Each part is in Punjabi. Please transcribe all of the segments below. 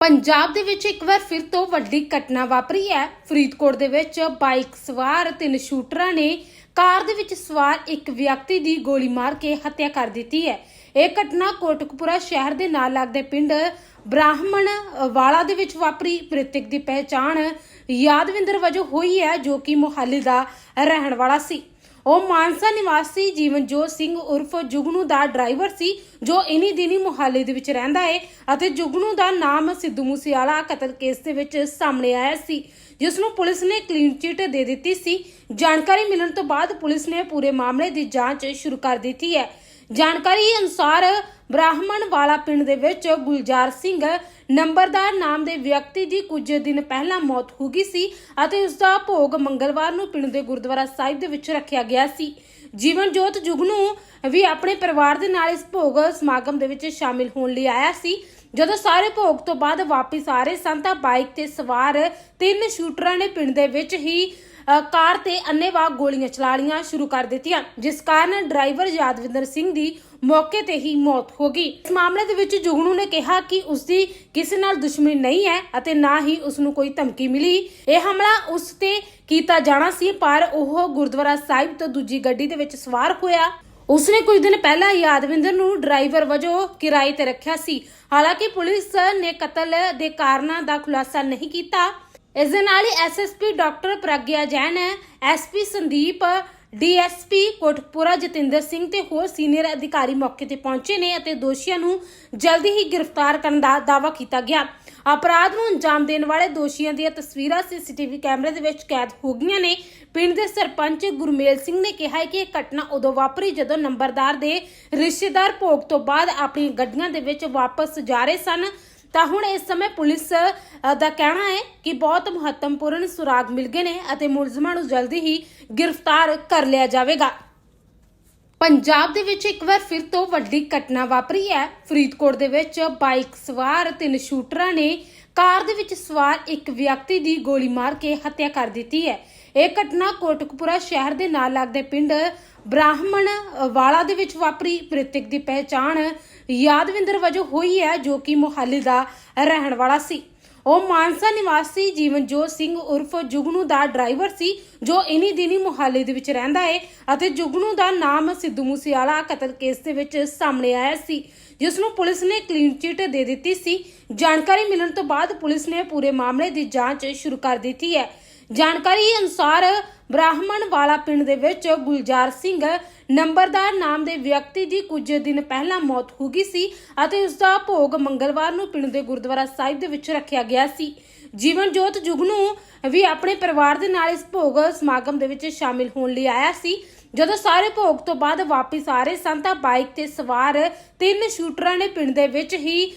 ਪੰਜਾਬ ਦੇ ਵਿੱਚ ਇੱਕ ਵਾਰ ਫਿਰ ਤੋਂ ਵੱਡੀ ਘਟਨਾ ਵਾਪਰੀ ਹੈ। ਫਰੀਦਕੋਟ ਦੇ ਵਿੱਚ ਬਾਈਕ ਸਵਾਰ ਤਿੰਨ ਸ਼ੂਟਰਾਂ ਨੇ ਕਾਰ ਦੇ ਵਿੱਚ ਸਵਾਰ ਇੱਕ ਵਿਅਕਤੀ ਦੀ ਗੋਲੀ ਮਾਰ ਕੇ ਹੱਤਿਆ ਕਰ ਦਿੱਤੀ ਹੈ। ਇਹ ਘਟਨਾ ਕੋਟਕਪੂਰਾ ਸ਼ਹਿਰ ਦੇ ਨਾਲ ਲੱਗਦੇ ਪਿੰਡ ਬ੍ਰਾਹਮਣ ਵਾਲਾ ਦੇ ਵਿੱਚ ਵਾਪਰੀ। ਮ੍ਰਿਤਕ ਦੀ ਪਹਿਚਾਣ ਯਾਦਵਿੰਦਰ ਵਜੋਂ ਹੋਈ ਹੈ, ਜੋ ਕਿ ਮੁਹਾਲੀ ਦਾ ਰਹਿਣ ਵਾਲਾ ਸੀ। ਉਹ ਮਾਨਸਾ ਨਿਵਾਸੀ ਜੀਵਨਜੋਤ ਸਿੰਘ ਉਰਫ ਜੁਗਨੂ ਦਾ ਡਰਾਈਵਰ ਸੀ, ਜੋ ਇਨੀ ਦਿਨੀ ਮੁਹਾਲੀ ਦੇ ਵਿੱਚ ਰਹਿੰਦਾ ਹੈ ਅਤੇ ਜੁਗਨੂ ਦਾ ਨਾਮ ਸਿੱਧੂ ਮੂਸੇਵਾਲਾ ਕਤਲ ਕੇਸ ਦੇ ਵਿੱਚ ਸਾਹਮਣੇ ਆਇਆ ਸੀ, ਜਿਸ ਨੂੰ ਪੁਲਿਸ ਨੇ ਕਲੀਨ ਚਿਟ ਦੇ ਦਿੱਤੀ ਸੀ। ਜਾਣਕਾਰੀ ਮਿਲਣ ਤੋਂ ਬਾਅਦ ਪੁਲਿਸ ਨੇ ਪੂਰੇ ਮਾਮਲੇ ਦੀ ਜਾਂਚ ਸ਼ੁਰੂ ਕਰ ਦਿੱਤੀ ਹੈ। ਜਾਣਕਾਰੀ ਅਨੁਸਾਰ ਬ੍ਰਾਹਮਣ ਵਾਲਾ ਪਿੰਡ ਦੇ ਵਿੱਚ ਗੁਲਜ਼ਾਰ ਸਿੰਘ ਨੰਬਰਦਾਰ ਨਾਮ ਦੇ ਵਿਅਕਤੀ ਦੀ ਕੁਝ ਦਿਨ ਪਹਿਲਾਂ ਮੌਤ ਹੋ ਗਈ ਸੀ ਅਤੇ ਉਸ ਦਾ ਭੋਗ ਮੰਗਲਵਾਰ ਨੂੰ ਪਿੰਡ ਦੇ ਗੁਰਦੁਆਰਾ ਸਾਹਿਬ ਦੇ ਵਿੱਚ ਰੱਖਿਆ ਗਿਆ ਸੀ। ਜੀਵਨ ਜੋਤ ਜੁਗਨੂ ਵੀ ਆਪਣੇ ਪਰਿਵਾਰ ਦੇ ਨਾਲ ਇਸ ਭੋਗ ਸਮਾਗਮ ਦੇ ਵਿੱਚ ਸ਼ਾਮਿਲ ਹੋਣ ਲਈ ਆਇਆ ਸੀ। ਜਦੋਂ ਸਾਰੇ ਭੋਗ ਤੋਂ ਬਾਅਦ ਵਾਪਸ ਆ ਰਹੇ ਸਨ ਤਾਂ ਬਾਈਕ ਤੇ ਸਵਾਰ ਤਿੰਨ ਸ਼ੂਟਰਾਂ ਨੇ ਪਿੰਡ ਦੇ ਵਿੱਚ ਹੀ ਕਾਰ ਤੇ ਅੰਨੇਵਾਹ ਗੋਲੀਆਂ ਚਲਾਣੀਆਂ ਸ਼ੁਰੂ ਕਰ ਦਿੱਤੀਆਂ। ਜਿਸ ਕਾਰਨ ਡਰਾਈਵਰ ਯਾਦਵਿੰਦਰ ਸਿੰਘ ਦੀ ਮੌਕੇ ਤੇ ਹੀ ਮੌਤ ਹੋ ਗਈ। ਇਸ ਮਾਮਲੇ ਦੇ ਵਿੱਚ ਜੁਗਨੂ ਨੇ ਕਿਹਾ ਕਿ ਉਸ ਦੀ ਕਿਸੇ ਨਾਲ ਦੁਸ਼ਮਣੀ ਨਹੀਂ ਹੈ ਅਤੇ ਨਾ ਹੀ ਉਸ ਨੂੰ ਕੋਈ ਧਮਕੀ ਮਿਲੀ। ਇਹ ਹਮਲਾ ਉਸ ਤੇ ਕੀਤਾ ਜਾਣਾ ਸੀ, ਪਰ ਉਹ ਗੁਰਦੁਆਰਾ ਸਾਹਿਬ ਤੋਂ ਦੂਜੀ ਗੱਡੀ ਦੇ ਵਿੱਚ ਸਵਾਰ ਹੋਇਆ। ਉਸਨੇ ਕੁਝ ਦਿਨ ਪਹਿਲਾਂ ਯਾਦਵਿੰਦਰ ਨੂੰ ਡਰਾਈਵਰ ਵਜੋਂ ਕਿਰਾਏ ਤੇ ਰੱਖਿਆ ਸੀ। ਹਾਲਾਂਕਿ ਪੁਲਿਸ ਨੇ ਕਤਲ ਦੇ ਕਾਰਨਾਂ ਦਾ ਖੁਲਾਸਾ ਨਹੀਂ ਕੀਤਾ। ਇਸ ਦੇ ਨਾਲ ਹੀ SSP doctor Pragya Jain SP Sandeep DSP Kotkapura Jatinder Singh ਤੇ ਹੋਰ ਸੀਨੀਅਰ ਅਧਿਕਾਰੀ ਮੌਕੇ ਤੇ ਪਹੁੰਚੇ ਨੇ ਅਤੇ ਦੋਸ਼ੀਆਂ ਨੂੰ ਜਲਦੀ ਹੀ ਗ੍ਰਿਫਤਾਰ ਕਰਨ ਦਾ ਦਾਅਵਾ ਕੀਤਾ ਗਿਆ। ਅਪਰਾਧ ਨੂੰ ਅੰਜਾਮ ਦੇਣ ਵਾਲੇ ਦੋਸ਼ੀਆਂ ਦੀਆਂ ਤਸਵੀਰਾਂ ਸੀਸੀਟੀਵੀ ਕੈਮਰੇ ਦੇ ਵਿੱਚ ਕੈਦ ਹੋ ਗਈਆਂ ਨੇ। ਪਿੰਡ ਦੇ ਸਰਪੰਚ ਗੁਰਮੇਲ ਸਿੰਘ ਨੇ ਕਿਹਾ ਕਿ ਇਹ ਘਟਨਾ ਉਦੋਂ ਵਾਪਰੀ ਜਦੋਂ ਨੰਬਰਦਾਰ ਦੇ ਰਿਸ਼ਤੇਦਾਰ ਭੋਗ ਤੋਂ ਬਾਅਦ ਆਪਣੀਆਂ ਗੱਡੀਆਂ ਦੇ ਵਿੱਚ ਵਾਪਸ ਜਾ ਰਹੇ ਸਨ। ਤਾਂ ਹੁਣ ਇਸ ਸਮੇਂ ਪੁਲਿਸ ਦਾ ਕਹਿਣਾ ਹੈ ਕਿ ਬਹੁਤ ਮਹੱਤਵਪੂਰਨ ਸੁਰਾਗ ਮਿਲ ਗਏ ਨੇ ਅਤੇ ਮੁਲਜ਼ਮਾਂ ਨੂੰ ਜਲਦੀ ਹੀ ਗ੍ਰਿਫਤਾਰ ਕਰ ਲਿਆ ਜਾਵੇਗਾ। ਪੰਜਾਬ ਦੇ ਵਿੱਚ ਇੱਕ ਵਾਰ ਫਿਰ ਤੋਂ ਵੱਡੀ ਘਟਨਾ ਵਾਪਰੀ ਹੈ। ਫਰੀਦਕੋਟ ਦੇ ਵਿੱਚ ਬਾਈਕ ਸਵਾਰ ਤਿੰਨ ਸ਼ੂਟਰਾਂ ਨੇ ਕਾਰ ਦੇ ਵਿੱਚ ਸਵਾਰ ਇੱਕ ਵਿਅਕਤੀ ਦੀ ਗੋਲੀ ਮਾਰ ਕੇ ਹੱਤਿਆ ਕਰ ਦਿੱਤੀ ਹੈ। ਇਹ ਘਟਨਾ ਕੋਟਕਪੂਰਾ ਸ਼ਹਿਰ ਦੇ ਨਾਲ ਲੱਗਦੇ ਪਿੰਡ ਬ੍ਰਾਹਮਣ ਵਾਲਾ ਦੇ ਵਿੱਚ ਵਾਪਰੀ। ਮ੍ਰਿਤਕ ਦੀ ਪਹਿਚਾਣ ਯਾਦਵਿੰਦਰ ਵਜੋਂ ਹੋਈ ਹੈ, ਜੋ ਕਿ ਮੁਹਾਲੀ ਦਾ ਰਹਿਣ ਵਾਲਾ ਸੀ। ਉਹ ਮਾਨਸਾ ਨਿਵਾਸੀ ਜੀਵਨਜੋਤ ਸਿੰਘ ਉਰਫ ਜੁਗਨੂ ਦਾ ਡਰਾਈਵਰ ਸੀ, ਜੋ ਇਨੀ ਦਿਨੀ ਮੁਹਾਲੀ ਦੇ ਵਿੱਚ ਰਹਿੰਦਾ ਹੈ ਅਤੇ ਜੁਗਨੂ ਦਾ ਨਾਮ ਸਿੱਧੂ ਮੂਸੇਵਾਲਾ ਕਤਲ ਕੇਸ ਦੇ ਵਿੱਚ ਸਾਹਮਣੇ ਆਇਆ ਸੀ, ਜਿਸ ਨੂੰ ਪੁਲਿਸ ਨੇ ਕਲੀਨ ਚਿਟ ਦੇ ਦਿੱਤੀ ਸੀ। ਜਾਣਕਾਰੀ ਮਿਲਣ ਤੋਂ ਬਾਅਦ ਪੁਲਿਸ ਨੇ ਪੂਰੇ ਮਾਮਲੇ ਦੀ ਜਾਂਚ ਸ਼ੁਰੂ ਕਰ ਦਿੱਤੀ ਹੈ। ਜਾਣਕਾਰੀ ਅਨੁਸਾਰ ਬ੍ਰਾਹਮਣ ਵਾਲਾ ਪਿੰਡ ਦੇ ਵਿੱਚ ਗੁਲਜ਼ਾਰ ਸਿੰਘ ਨੰਬਰਦਾਰ ਨਾਮ ਦੇ ਵਿਅਕਤੀ ਦੀ ਕੁਝ ਦਿਨ ਪਹਿਲਾਂ ਮੌਤ ਹੋ ਗਈ ਸੀ ਅਤੇ ਉਸ ਦਾ ਭੋਗ ਮੰਗਲਵਾਰ ਨੂੰ ਪਿੰਡ ਦੇ ਗੁਰਦੁਆਰਾ ਸਾਹਿਬ ਦੇ ਵਿੱਚ ਰੱਖਿਆ ਗਿਆ ਸੀ। ਜੀਵਨ ਜੋਤ ਜੁਗਨੂ ਵੀ ਆਪਣੇ ਪਰਿਵਾਰ ਦੇ ਨਾਲ ਇਸ ਭੋਗ ਸਮਾਗਮ ਦੇ ਵਿੱਚ ਸ਼ਾਮਿਲ ਹੋਣ ਲਈ ਆਇਆ ਸੀ। ਜਦੋਂ ਸਾਰੇ ਭੋਗ ਤੋਂ ਬਾਅਦ ਵਾਪਸ ਆ ਰਹੇ ਸਨ ਤਾਂ ਬਾਈਕ ਤੇ ਸਵਾਰ ਤਿੰਨ ਸ਼ੂਟਰਾਂ ਨੇ ਪਿੰਡ ਦੇ ਵਿੱਚ ਹੀ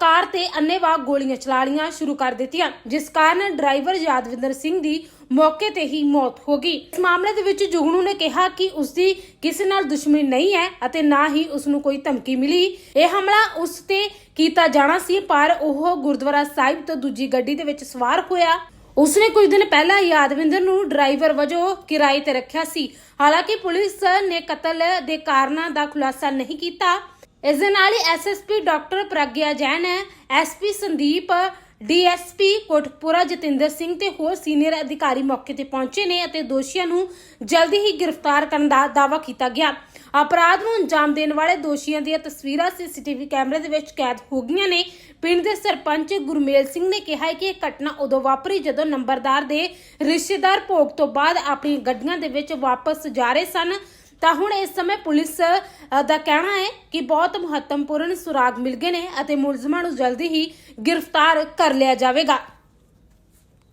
ਕਾਰ ਤੇ ਅੰਨੇਵਾਹ ਗੋਲੀਆਂ ਚਲਾਣੀਆਂ ਸ਼ੁਰੂ ਕਰ ਦਿੱਤੀਆਂ, ਜਿਸ ਕਾਰਨ ਡਰਾਈਵਰ ਯਾਦਵਿੰਦਰ ਸਿੰਘ ਦੀ ਮੌਕੇ ਤੇ ਹੀ ਮੌਤ ਹੋ ਗਈ। ਇਸ ਮਾਮਲੇ ਦੇ ਵਿੱਚ ਜੁਗਨੂ ਨੇ ਕਿਹਾ ਕਿ ਉਸ ਦੀ ਕਿਸੇ ਨਾਲ ਦੁਸ਼ਮਣੀ ਨਹੀਂ ਹੈ ਅਤੇ ਨਾ ਹੀ ਉਸ ਨੂੰ ਕੋਈ ਧਮਕੀ ਮਿਲੀ। ਇਹ ਹਮਲਾ ਉਸ ਤੇ ਕੀਤਾ ਜਾਣਾ ਸੀ, ਪਰ ਉਹ ਗੁਰਦੁਆਰਾ ਸਾਹਿਬ ਤੋਂ ਦੂਜੀ ਗੱਡੀ ਦੇ ਵਿੱਚ ਸਵਾਰ ਹੋਇਆ। ਉਸਨੇ ਕੁਝ ਦਿਨ ਪਹਿਲਾਂ ਯਾਦਵਿੰਦਰ ਨੂੰ ਡਰਾਈਵਰ ਵਜੋਂ ਕਿਰਾਏ ਤੇ ਰੱਖਿਆ ਸੀ। ਹਾਲਾਂਕਿ ਪੁਲਿਸ ਨੇ ਕਤਲ ਦੇ ਕਾਰਨਾਂ ਦਾ ਖੁਲਾਸਾ ਨਹੀਂ ਕੀਤਾ। ਇਸ ਦੇ ਨਾਲ ਹੀ SSP doctor Pragya Jain SP Sandeep DSP Kotkapura Jatinder Singh ਤੇ ਹੋਰ ਸੀਨੀਅਰ ਅਧਿਕਾਰੀ ਮੌਕੇ ਤੇ ਪਹੁੰਚੇ ਨੇ ਅਤੇ ਦੋਸ਼ੀਆਂ ਨੂੰ ਜਲਦੀ ਹੀ ਗ੍ਰਿਫਤਾਰ ਕਰਨ ਦਾ ਦਾਅਵਾ ਕੀਤਾ ਗਿਆ। ਅਪਰਾਧ ਨੂੰ ਅੰਜਾਮ ਦੇਣ ਵਾਲੇ ਦੋਸ਼ੀਆਂ ਦੀਆਂ ਤਸਵੀਰਾਂ ਸੀਸੀਟੀਵੀ ਕੈਮਰੇ ਦੇ ਵਿੱਚ ਕੈਦ ਹੋ ਗਈਆਂ ਨੇ। ਪਿੰਡ ਦੇ ਸਰਪੰਚ ਗੁਰਮੇਲ ਸਿੰਘ ਨੇ ਕਿਹਾ ਕਿ ਇਹ ਘਟਨਾ ਉਦੋਂ ਵਾਪਰੀ ਜਦੋਂ ਨੰਬਰਦਾਰ ਦੇ ਰਿਸ਼ਤੇਦਾਰ ਭੋਗ ਤੋਂ ਬਾਅਦ ਆਪਣੀਆਂ ਗੱਡੀਆਂ ਦੇ ਵਿੱਚ ਵਾਪਸ ਜਾ ਰਹੇ ਸਨ। ਤਾਂ ਹੁਣ ਇਸ ਸਮੇਂ ਪੁਲਿਸ ਦਾ ਕਹਿਣਾ ਹੈ ਕਿ ਬਹੁਤ ਮਹੱਤਵਪੂਰਨ ਸੁਰਾਗ ਮਿਲ ਗਏ ਨੇ ਅਤੇ ਮੁਲਜ਼ਮਾਂ ਨੂੰ ਜਲਦੀ ਹੀ ਗ੍ਰਿਫਤਾਰ ਕਰ ਲਿਆ ਜਾਵੇਗਾ।